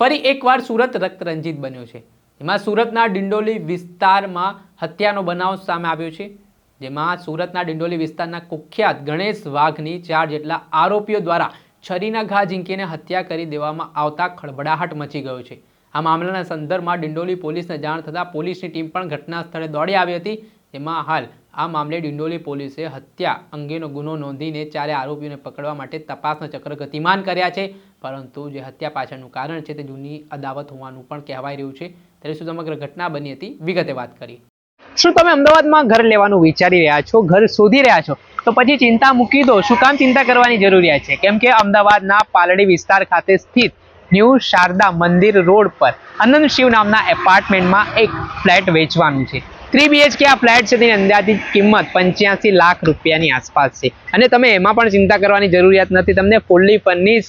ફરી એકવાર સુરત રક્તરંજિત બન્યું છે. એમાં સુરતના ડિંડોલી વિસ્તારમાં હત્યાનો બનાવ સામે આવ્યો છે. જેમાં સુરતના ડિંડોલી વિસ્તારના કુખ્યાત ગણેશ વાઘની ચાર જેટલા આરોપીઓ દ્વારા છરીના ઘા ઝીંકીને હત્યા કરી દેવામાં આવતા ખળભળાહટ મચી ગયો છે. આ મામલાના સંદર્ભમાં ડિંડોલી પોલીસને જાણ થતાં પોલીસની ટીમ પણ ઘટના સ્થળે દોડી આવી હતી. જેમાં હાલ આ મામલે ડિંડોલી પોલીસે હત્યા અંગેનો ગુનો નોંધીને ચારે આરોપીઓને પકડવા માટે તપાસના ચક્ર ગતિમાન કર્યા છે. પરંતુ જે હત્યા પાછળનું કારણ છે તે જૂની અદાવત હોવાનું પણ કહેવાય રહ્યું છે. ત્યારે શું સમગ્ર ઘટના બની હતી? વિગતે વાત કરી શું તમે અમદાવાદમાં ઘર લેવાનું વિચારી રહ્યા છો? ઘર શોધી રહ્યા છો? તો પછી ચિંતા મૂકી દો. શું કામ ચિંતા કરવાની જરૂરિયાત છે? કેમ કે અમદાવાદના પાલડી વિસ્તાર ખાતે સ્થિત ન્યૂ શારદા મંદિર રોડ પર અનંત શિવ નામના એપાર્ટમેન્ટમાં એક ફ્લેટ વેચવાનું છે. થ્રી બીએચકે આ ફ્લેટ છે તેની અંદાજિત કિંમત પંચ્યાસી લાખ રૂપિયાની આસપાસ છે. અને તમે એમાં પણ ચિંતા કરવાની જરૂરિયાત નથી. તમને ફૂલ્લી ફર્નિશ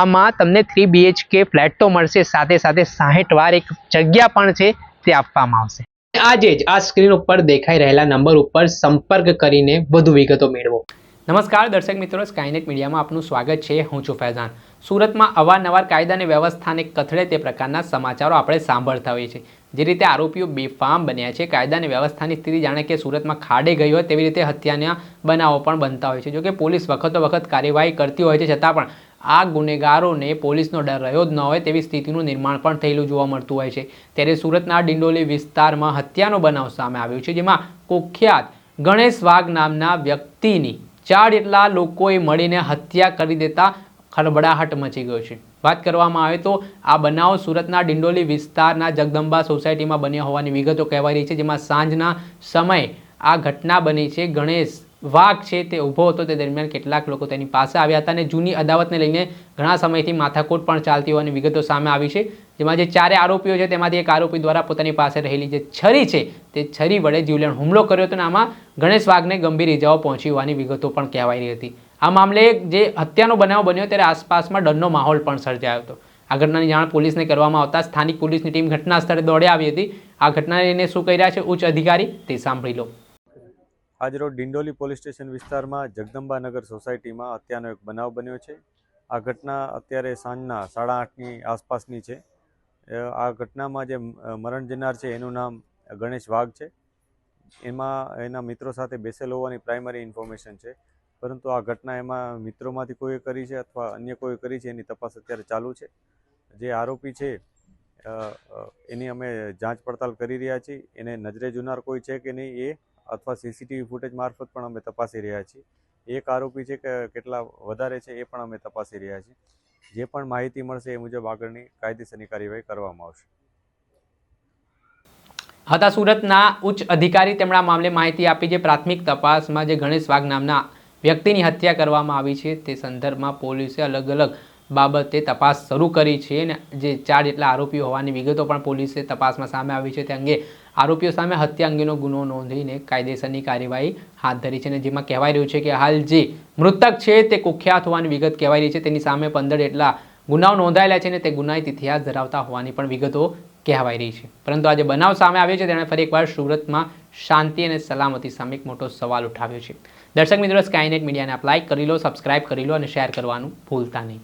આમાં તમને થ્રી બીએચકે ફ્લેટ તો મળશે સાથે સાથે સાહીઠ વાર એક જગ્યા પણ છે તે આપવામાં આવશે. આજે જ આ સ્ક્રીન ઉપર દેખાઈ રહેલા નંબર ઉપર સંપર્ક કરીને વધુ વિગતો મેળવો. નમસ્કાર દર્શક મિત્રો સ્કાયનેટ મીડિયામાં આપનું સ્વાગત છે હું છું ફૈઝાન. સુરતમાં અવારનવાર કાયદા અને વ્યવસ્થાને કથળે તે પ્રકારના સમાચારો આપણે સાંભળતા હોઈએ છીએ. જે રીતે આરોપીઓ બેફામ બન્યા છે કાયદા અને વ્યવસ્થાની સ્થિતિ જાણે કે સુરતમાં ખાડે ગઈ હોય તેવી રીતે હત્યાના બનાવો પણ બનતા હોય છે. જોકે પોલીસ વખતો વખત કાર્યવાહી કરતી હોય છે છતાં પણ આ ગુનેગારોને પોલીસનો ડર રહ્યો જ ન હોય તેવી સ્થિતિનું નિર્માણ પણ થયેલું જોવા મળતું હોય છે. ત્યારે સુરતના ડિંડોલી વિસ્તારમાં હત્યાનો બનાવ સામે આવ્યો છે, જેમાં કુખ્યાત ગણેશ વાઘ નામના વ્યક્તિની ચાર જેટલા લોકોએ મળીને હત્યા કરી દેતા ખળબડાહટ મચી ગયો છે. વાત કરવામાં આવે તો આ બનાવ સુરતના ડિંડોલી વિસ્તારના જગદંબા સોસાયટીમાં બન્યા હોવાની વિગતો કહેવાય રહી છે, જેમાં સાંજના સમયે આ ઘટના બની છે. ગણેશ વાઘ છે તે ઊભો હતો તે દરમિયાન કેટલાક લોકો તેની પાસે આવ્યા હતા અને જૂની અદાવતને લઈને ઘણા સમયથી માથાકૂટ પણ ચાલતી હોવાની વિગતો સામે આવી છે. જેમાં જે ચારે આરોપીઓ છે તેમાંથી એક આરોપી દ્વારા પોતાની પાસે રહેલી જે છરી છે તે છરી વડે જીવલેણ હુમલો કર્યો હતો અને આમાં ગણેશ વાઘને ગંભીર ઇજાઓ પહોંચી હોવાની વિગતો પણ કહેવાઈ રહી હતી. આ મામલે જે હત્યાનો બનાવ બન્યો ત્યારે આસપાસમાં ડરનો માહોલ પણ સર્જાયો હતો. આ ઘટનાની જાણ પોલીસને કરવામાં આવતા સ્થાનિક પોલીસની ટીમ ઘટના સ્થળે દોડી આવી હતી. આ ઘટનાને શું કહી રહ્યા છે ઉચ્ચ અધિકારી તે સાંભળી લો. આજરોજ ડિંડોલી પોલીસ સ્ટેશન વિસ્તારમાં જગદંબાનગર સોસાયટીમાં હત્યાનો એક બનાવ બન્યો છે. આ ઘટના અત્યારે સાંજના સાડા આઠની આસપાસની છે. આ ઘટનામાં જે મરણ જનાર છે એનું નામ ગણેશ વાઘ છે. એમાં એના મિત્રો સાથે બેસેલ હોવાની પ્રાઇમરી ઇન્ફોર્મેશન છે. પરંતુ આ ઘટના એમાં મિત્રોમાંથી કોઈએ કરી છે અથવા અન્ય કોઈ કરી છે એની તપાસ અત્યારે ચાલુ છે. જે આરોપી છે એની અમે જાંચ પડતાલ કરી રહ્યા છીએ. એને નજરે જુનાર કોઈ છે કે નહીં એ અથવા સીસીટીવી ફૂટેજ મારફત પણ અમે તપાસી રહ્યા છીએ. એક આરોપી છે કે કેટલા વધારે છે એ પણ અમે તપાસી રહ્યા છીએ. જે પણ માહિતી મળશે એ મુજબ આગળની કાયદેસરની કાર્યવાહી કરવામાં આવશે. હતા સુરતના ઉચ્ચ અધિકારી તેમણે મામલે માહિતી આપી જે પ્રાથમિક તપાસમાં જે ગણેશ વાઘ નામના વ્યક્તિની હત્યા કરવામાં આવી છે, તે સંદર્ભમાં પોલીસે અલગ અલગ બાબતે તપાસ શરૂ કરી છે અને જે ચાર જેટલા આરોપીઓ હોવાની વિગતો પણ પોલીસે તપાસમાં સામે આવી છે. તે અંગે આરોપીઓ સામે હત્યા અંગેનો ગુનો નોંધીને કાયદેસરની કાર્યવાહી હાથ ધરી છે અને જેમાં કહેવાય રહ્યું છે કે હાલ જે મૃતક છે તે કુખ્યાત હોવાની વિગત કહેવાય રહી છે. તેની સામે પંદર જેટલા ગુનાઓ નોંધાયેલા છે અને તે ગુનાહિત ઇતિહાસ ધરાવતા હોવાની પણ વિગતો કહેવાઈ રહી છે. પરંતુ આજે બનાવ સામે આવ્યો છે. તેણે ફરી એકવાર સુરતમાં શાંતિ અને સલામતી સામે એક મોટો સવાલ ઉઠાવ્યો છે. દર્શક મિત્રો સ્કાયનેટ મીડિયાને આપ લાઇક કરી લો સબસ્ક્રાઇબ કરી લો અને શેર કરવાનું ભૂલતા નહીં.